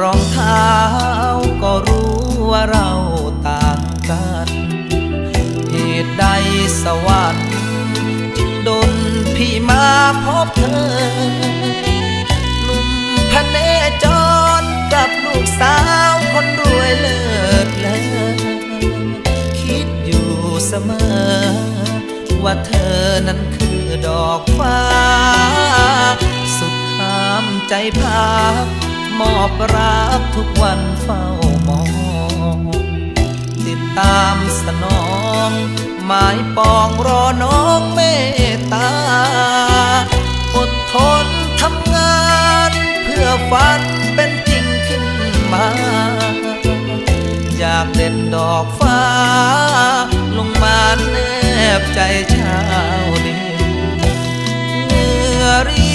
รองเท้าก็รู้ว่าเราต่างกันเหตุใดสวรรค์จึงดนพี่มาพบเธอหนุ่มพเนจรกับลูกสาวคนรวยเลิศเลอคิดอยู่เสมอ ว่าเธอนั้นคือดอกฟ้า สุดห้ามใจพัก มอบรักทุกวันเฝ้ามอง ติดตามสนอง หมายปองรอน้องเมตตา อดทนทำงาน เพื่อฝันเป็นจริงขึ้นมา อยากเด่นดอกฟ้า ลงมาแนบใจชาวดินเหงื่อรี